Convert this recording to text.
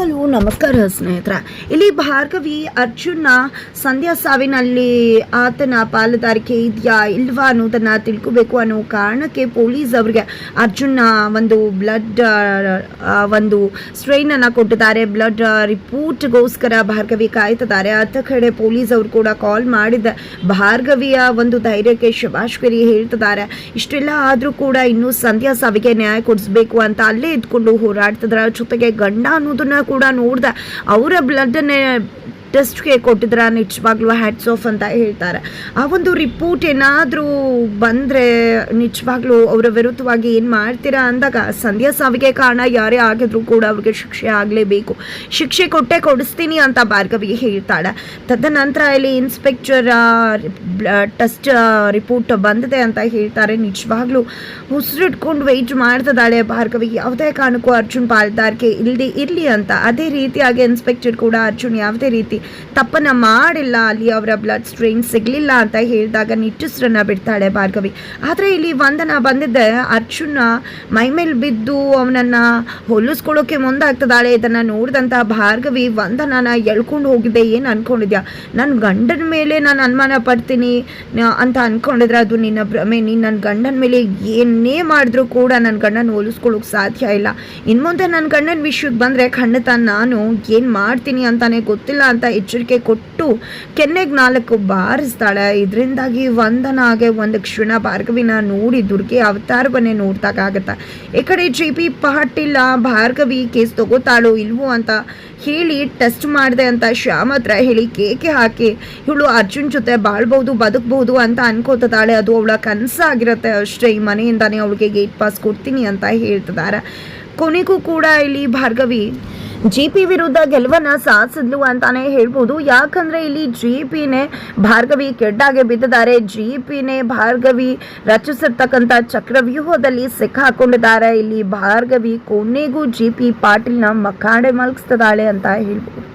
Hello ನಮಸ್ಕಾರ ಸ್ನೇಹಿತರ. ಇಲ್ಲಿ ಭಾರ್ಗವಿ ಅರ್ಜುನ ಸಂಧ್ಯಾ ಸಾವಿನಲ್ಲಿ ಆತನ ಪಾಲುದಾರಿಕೆ ಇದೆಯಾ ಇಲ್ವಾ ಅನ್ನೋದನ್ನ ತಿಳ್ಕೋಬೇಕು ಅನ್ನೋ ಕಾರಣಕ್ಕೆ ಪೊಲೀಸ್ ಅವರಿಗೆ ಅರ್ಜುನ ಒಂದು ಬ್ಲಡ್ ಒಂದು ಸ್ಟ್ರೈನ್ ಅನ್ನ ಕೊಟ್ಟಿದ್ದಾರೆ. ಬ್ಲಡ್ ರಿಪೋರ್ಟ್ಗೋಸ್ಕರ ಭಾರ್ಗವಿ ಕಾಯ್ತಿದ್ದಾರೆ. ಅತ್ತ ಕಡೆ ಪೊಲೀಸ್ ಅವ್ರು ಕೂಡ ಕಾಲ್ ಮಾಡಿದ ಭಾರ್ಗವಿಯ ಒಂದು ಧೈರ್ಯಕ್ಕೆ ಶುಭಾಶ್ಕರಿ ಹೇಳ್ತಿದ್ದಾರೆ. ಇಷ್ಟೆಲ್ಲ ಆದರೂ ಕೂಡ ಇನ್ನೂ ಸಂಧ್ಯಾ ಸಾವಿಗೆ ನ್ಯಾಯ ಕೊಡಿಸ್ಬೇಕು ಅಂತ ಅಲ್ಲೇ ಇದ್ಕೊಂಡು ಹೋರಾಡ್ತಿದ್ದಾರೆ ಜೊತೆಗೆ ಗಂಡ ಅನ್ನೋದನ್ನ ಕೂಡ ನೋಡ್ದ. ಅವರ ಬ್ಲಡ್ಡನ್ನೇ ಟೆಸ್ಟ್ಗೆ ಕೊಟ್ಟಿದ್ರೆ ನಿಜವಾಗ್ಲೂ ಹ್ಯಾಟ್ಸ್ ಆಫ್ ಅಂತ ಹೇಳ್ತಾರೆ. ಆ ಒಂದು ರಿಪೋರ್ಟ್ ಏನಾದರೂ ಬಂದರೆ ನಿಜವಾಗ್ಲೂ ಅವರ ವಿರುದ್ಧವಾಗಿ ಏನು ಮಾಡ್ತೀರಾ ಅಂದಾಗ ಸಂಧ್ಯಾ ಸಾವಿಗೆ ಕಾರಣ ಯಾರೇ ಆಗಿದ್ರು ಕೂಡ ಅವ್ರಿಗೆ ಶಿಕ್ಷೆ ಆಗಲೇಬೇಕು. ಶಿಕ್ಷೆ ಕೊಟ್ಟೆ ಕೊಡಿಸ್ತೀನಿ ಅಂತ ಭಾರ್ಗವಿ ಹೇಳ್ತಾಳೆ. ತದನಂತರ ಇಲ್ಲಿ ಇನ್ಸ್ಪೆಕ್ಟರ್ ಟೆಸ್ಟ್ ರಿಪೋರ್ಟ್ ಬಂದಿದೆ ಅಂತ ಹೇಳ್ತಾರೆ. ನಿಜವಾಗ್ಲೂ ಉಸಿರಿಟ್ಕೊಂಡು ವೆಯ್ಟ್ ಮಾಡ್ತಿದ್ದಾಳೆ ಭಾರ್ಗವಿ. ಯಾವುದೇ ಕಾರಣಕ್ಕೂ ಅರ್ಜುನ್ ಪಾಲ್ದಾರ್ಗೆ ಇಲ್ಲದೆ ಇರಲಿ ಅಂತ. ಅದೇ ರೀತಿಯಾಗಿ ಇನ್ಸ್ಪೆಕ್ಟರ್ ಕೂಡ ಅರ್ಜುನ್ ಯಾವುದೇ ರೀತಿ ತಪ್ಪನ್ನ ಮಾಡಿಲ್ಲ ಅಲ್ಲಿ ಅವರ ಬ್ಲಡ್ ಸ್ಟ್ರೈನ್ ಸಿಗಲಿಲ್ಲ ಅಂತ ಹೇಳಿದಾಗ ನಿಟ್ಟುಸ್ರನ್ನ ಬಿಡ್ತಾಳೆ ಭಾರ್ಗವಿ. ಆದರೆ ಇಲ್ಲಿ ವಂದನ ಬಂದಿದ್ದೆ ಅರ್ಜುನ ಮೈಮೇಲೆ ಬಿದ್ದು ಅವನನ್ನ ಹೊಲಿಸ್ಕೊಳ್ಳೋಕೆ ಮುಂದಾಗ್ತದಾಳೆ ಇದನ್ನು ನೋಡಿದಂಥ ಭಾರ್ಗವಿ ವಂದನನ ಎಳ್ಕೊಂಡು ಹೋಗಿದ್ದೆ ಏನು ಅನ್ಕೊಂಡಿದ್ಯಾ? ನನ್ನ ಗಂಡನ ಮೇಲೆ ನಾನು ಅನುಮಾನ ಪಡ್ತೀನಿ ಅಂತ ಅಂದ್ಕೊಂಡಿದ್ರೆ ಅದು ನಿನ್ನ ಭ್ರಮೆ. ನೀನು ನನ್ನ ಗಂಡನ ಮೇಲೆ ಏನೇ ಮಾಡಿದ್ರು ಕೂಡ ನನ್ನ ಗಂಡನ ಹೋಲಿಸ್ಕೊಳ್ಳೋಕೆ ಸಾಧ್ಯ ಇಲ್ಲ. ಇನ್ನು ಮುಂದೆ ನನ್ನ ಗಂಡನ ವಿಷಯಕ್ಕೆ ಬಂದರೆ ಖಂಡಿತ ನಾನು ಏನು ಮಾಡ್ತೀನಿ ಅಂತಾನೆ ಗೊತ್ತಿಲ್ಲ ಅಂತ ಎಚ್ಚರಿಕೆ ಕೊಟ್ಟು ಕೆನ್ನೆಗೆ ನಾಲ್ಕು ಬಾರಿಸ್ತಾಳೆ ಇದರಿಂದಾಗಿ ವಂದನಾಗೆ ಒಂದು ಕ್ಷಣ ಭಾರ್ಗವಿನ ನೋಡಿ ದುರ್ಗೆ ಅವತಾರವನ್ನೇ ನೋಡ್ದಾಗತ್ತೆ ಈ ಕಡೆ G P Patil, Bhargavi case ತಗೋತಾಳೋ ಇಲ್ವೋ ಅಂತ ಹೇಳಿ ಟೆಸ್ಟ್ ಮಾಡಿದೆ ಅಂತ ಶ್ಯಾಮ್ ಹತ್ರ ಹೇಳಿ ಕೇಕೆ ಹಾಕಿ, ಇವಳು ಅರ್ಜುನ್ ಜೊತೆ ಬಾಳ್ಬಹುದು ಬದುಕಬಹುದು ಅಂತ ಅನ್ಕೋತಿದ್ದಾಳೆ ಅದು ಅವಳ ಕನಸಾಗಿರುತ್ತೆ ಅಷ್ಟೇ. ಈ ಮನೆಯಿಂದಾನೇ ಅವಳಿಗೆ ಗೇಟ್ ಪಾಸ್ ಕೊಡ್ತೀನಿ ಅಂತ ಹೇಳ್ತಿದ್ದಾರೆ ಕೊನೆಗೂ ಕೂಡ ಇಲ್ಲಿ ಭಾರ್ಗವಿ ಜಿ ಪಿ ವಿರುದ್ಧ ಗೆಲುವನ್ನ ಸಾಧಿಸಿದ್ಲು ಅಂತಾನೆ ಹೇಳ್ಬೋದು. ಯಾಕಂದ್ರೆ ಇಲ್ಲಿ ಜಿ ಪಿನೇ ಭಾರ್ಗವಿ ಕೆಡ್ಡಾಗೆ ಬಿದ್ದಿದ್ದಾರೆ ಜಿ ಪಿನೇ ಭಾರ್ಗವಿ ರಚಿಸಿರ್ತಕ್ಕಂತ ಚಕ್ರವ್ಯೂಹದಲ್ಲಿ ಸಿಕ್ಕಾಕೊಂಡಿದ್ದಾರೆ ಇಲ್ಲಿ ಭಾರ್ಗವಿ ಕೊನೆಗೂ ಜಿಪಿ ಪಾಟೀಲ್ನ ಮಖಾಡೆ ಮಲಗಿಸ್ತಿದ್ದಾಳೆ ಅಂತ ಹೇಳ್ಬೋದು.